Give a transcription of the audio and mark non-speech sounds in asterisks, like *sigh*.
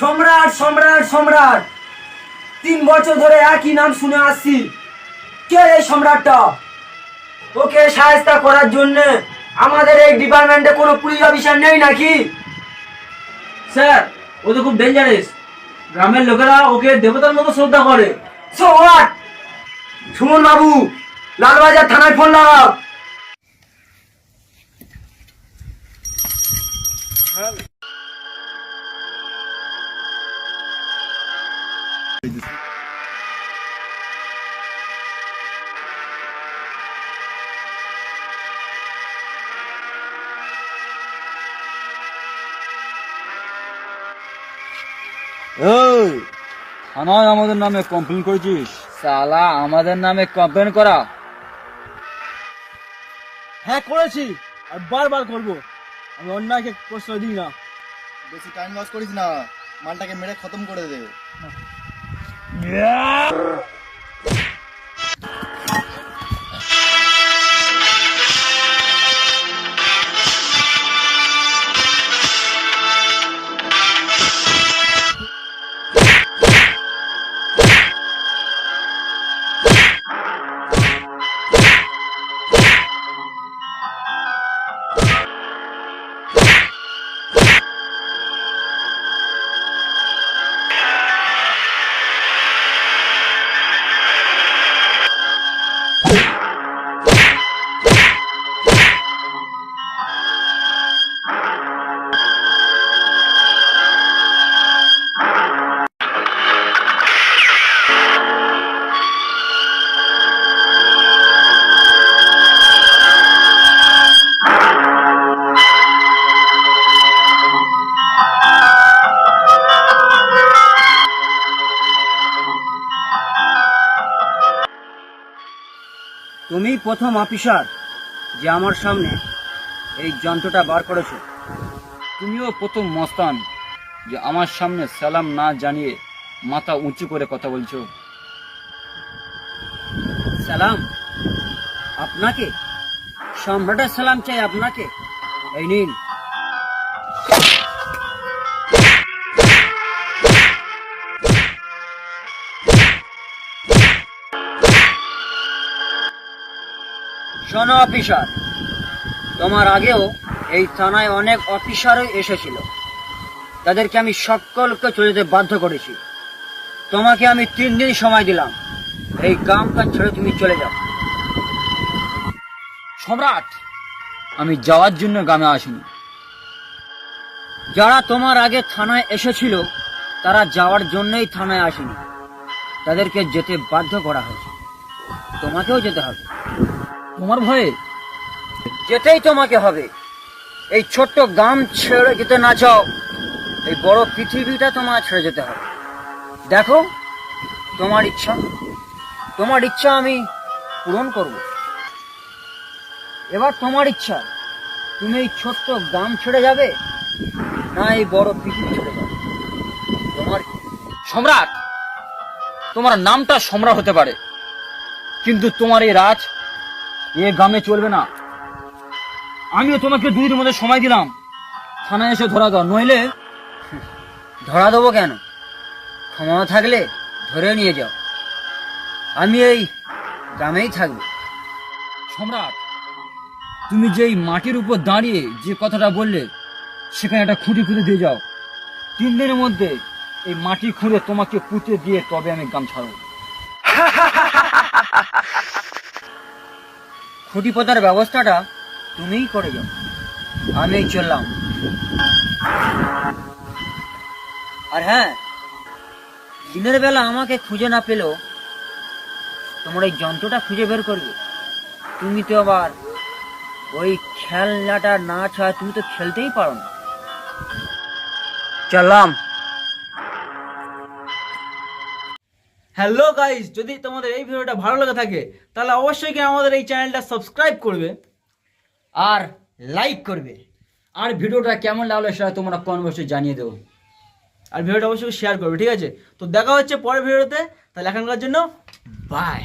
সম্রাট সম্রাট সম্রাট। তিন বছর ধরে একই নাম শুনে আসছি। কে এই সম্রাটটা? ওকে সাহায্য করার জন্য আমাদের এই ডিপার্টমেন্টে কোনো পুলিশ অফিসার নেই নাকি? স্যার ও তো খুব ডেঞ্জারাস গ্রামের লোকেরা ওকে দেবতার মতো শ্রদ্ধা করে। সো হোয়াট সুমন বাবু লালবাজার থানায় ফোন লাগাও। এই থানায় আমাদের নামে কমপ্লেন করেছিস? সালা আমাদের নামে কমপ্লেন করা। হ্যাঁ করেছি। আর বারবার করব। আমি অন্যায়কে প্রশ্রয় দিই না। বেশি টাইম লস করিস না। মালটাকে মেরে খতম করে দে। Yeah! তুমি প্রথম অফিসার যে আমার সামনে এই যন্ত্রটা বার করেছ। তুমিও প্রথম মস্তান যে আমার সামনে সালাম না জানিয়ে মাথা উঁচু করে কথা বলছো। সালাম? আপনাকে? সম্রাটের সালাম চাই আপনাকে। এই নিন। শোনো অফিসার। তোমার আগেও এই থানায় অনেক অফিসারও এসেছিল। তাদেরকে আমি সকলকে চলে যেতে বাধ্য করেছি। তোমাকে আমি তিন দিন সময় দিলাম। এই গ্রামটা ছেড়ে তুমি চলে যাও। সম্রাট আমি যাওয়ার জন্য গ্রামে আসিনি। যারা তোমার আগে থানায় এসেছিল তারা যাওয়ার জন্যই থানায় আসেনি। তাদেরকে যেতে বাধ্য করা হয়েছে। তোমাকেও যেতে হবে। তোমার ভয়ে? যেতেই তোমাকে হবে। এই ছোট্ট গ্রাম ছেড়ে যেতে না চাও, এই বড় পৃথিবীটা তোমার ছেড়ে যেতে হবে। দেখো, তোমার ইচ্ছা তোমার ইচ্ছা আমি পূরণ করব। এবার তোমার ইচ্ছা, তুমি এই ছোট্ট গ্রাম ছেড়ে যাবে না এই বড় পৃথিবী ছেড়ে যাবে? তোমার সম্রাট, তোমার নামটা সম্রাট হতে পারে, কিন্তু তোমার এই রাজ এ গ্রামে চলবে না। আমিও তোমাকে দুদিনের মধ্যে সময় দিলাম। থানায় এসে ধরা দাও, নইলে ধরা দেবো কেন? ক্ষমতা থাকলে ধরে নিয়ে যাও। আমি এই গ্রামেই থাকব। সম্রাট, তুমি যেই মাটির উপর দাঁড়িয়ে যে কথাটা বললে, সেখানে একটা খুঁটি খুঁড়ে দিয়ে যাও। তিন দিনের মধ্যে এই মাটি খুঁড়ে তোমাকে পুঁতে দিয়ে তবে আমি গ্রাম ছাড়বো। *laughs* খুঁটি পোতার ব্যবস্থাটা তুমিই করে যাও। আমি চললাম। আর হ্যাঁ দিনের বেলা আমাকে খুঁজে না পেলেও তোমার এই যন্ত্রটা খুঁজে বের করবে। তুমি তো আবার ওই খেলনাটা না ছাড়া তুমি তো খেলতেই পারো না। চললাম। হ্যালো গাইস, যদি তোমাদের এই ভিডিওটা ভালো লাগে থাকে, তাহলে অবশ্যই কি আমাদের এই চ্যানেলটা সাবস্ক্রাইব করবে আর লাইক করবে। আর ভিডিওটা কেমন লাগল সেটা তোমরা কনভার্সে জানিয়ে দেবো। আর ভিডিওটা অবশ্যই শেয়ার করবে, ঠিক আছে? তো দেখা হচ্ছে পরের ভিডিওতে, তাহলে এখনকার জন্য বাই